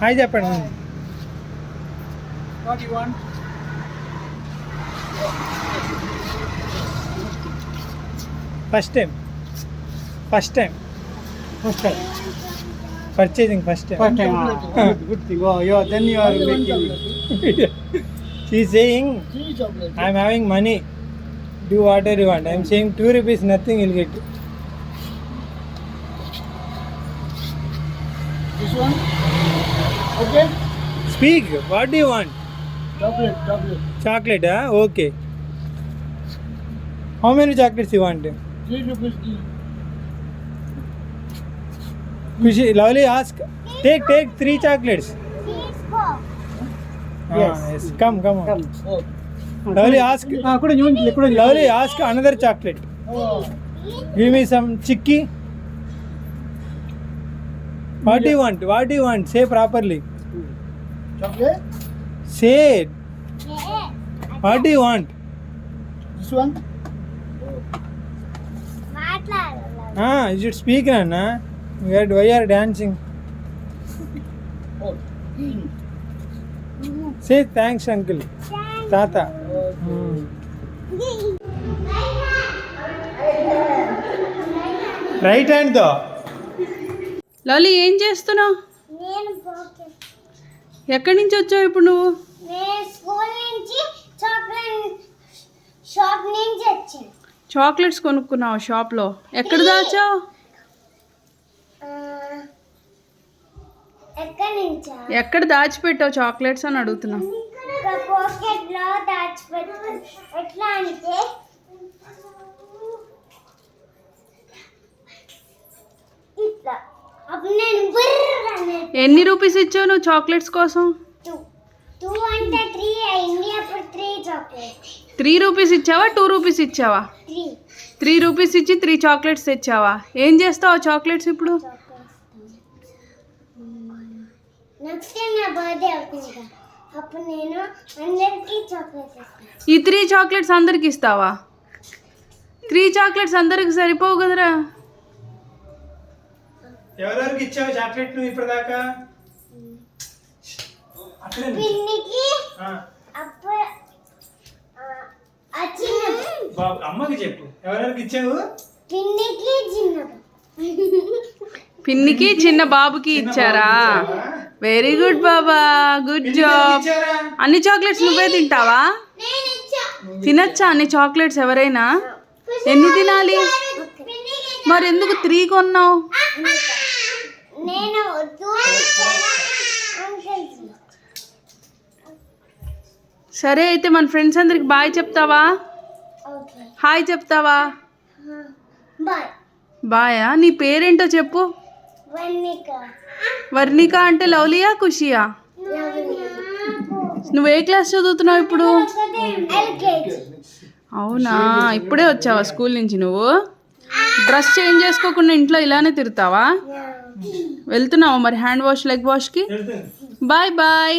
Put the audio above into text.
Hi చెప్పండి What do you want? First time first time First time. Purchasing first time First time. ah. Good, good thing. Oh, yeah. Then you are making. She saying Three chocolate. I'm having money do water you want I'm saying two rupees nothing will get This one. Okay. Speak what you want Chocolate, chocolate. చాక్లెటా okay how many chocolates you want Three rupees each. Khushi lovely ask take take three chocolates Yes. Come come Come. Oh. Lovely ask Ah, kuda nyungi, kuda nyungi. Lovely ask another chocolate Oh. Give me some chikki what you want what you want say properly Chocolate. Say what you want This one. You should speak నాన్న why are dancing. Say thanks uncle తాత. Right హ్యాండ్తో లలి ఏం చేస్తున్నావు? ఎక్కడి నుంచి వచ్చావు ఇప్పుడు నువ్వు? నేను స్కూల్ నుంచి చాక్లెట్ షాప్ నుంచి వచ్చాను చాక్లెట్స్ కొనుక్కున్నావు షాప్లో. ఎక్కడ దాచావు? ఎక్కడి దాచిపెట్టావు చాక్లెట్స్ అని అడుగుతున్నా. ఎన్ని రూపీస్ ఇచ్చావు నువ్వు చాక్లెట్స్ కోసం? త్రీ రూపీస్ ఇచ్చావా? టూ రూపీస్ ఇచ్చావా? త్రీ రూపీస్ ఇచ్చి త్రీ చాక్లెట్స్ తెచ్చావా? ఏం చేస్తావు చాక్లెట్స్ ఇప్పుడు? ఈ త్రీ చాక్లెట్స్ అందరికి ఇస్తావా? త్రీ చాక్లెట్స్ అందరికి సరిపోవు కదరా? ఎవరెవరికి ఇచ్చావు చాక్లెట్ నువ్వు ఇప్పటిదాకా? బాబు అమ్మకి చెప్పు. ఎవరెవరికి ఇచ్చావు? పిన్నికి చిన్న బాబుకి ఇచ్చారా? వెరీ గుడ్ బాబా. గుడ్ జాబ్ అన్ని చాక్లెట్స్ నువ్వే తింటావా? నేను ఇచ్చా తినచ్చా అన్ని చాక్లెట్స్ ఎవరైనా? ఎన్ని తినాలి? మరి ఎందుకు త్రీ కొన్నావు? నేను సరే అయితే మన ఫ్రెండ్స్ అందరికి బాయ్ చెప్తావా? హాయ్ చెప్తావా? బాయ్. నీ పేరేంటో చెప్పు. వర్ణిక. అంటే లవ్లియా ఖుషియా? నువ్వు ఏ క్లాస్ చదువుతున్నావు ఇప్పుడు? అవునా? ఇప్పుడే వచ్చావా స్కూల్ నుంచి నువ్వు? డ్రెస్ చేంజ్ చేసుకోకుండా ఇంట్లో ఇలానే తిరుగుతావా? వెళ్తున్నావా మరి? హ్యాండ్ వాష్ లెగ్ వాష్కి బాయ్ బాయ్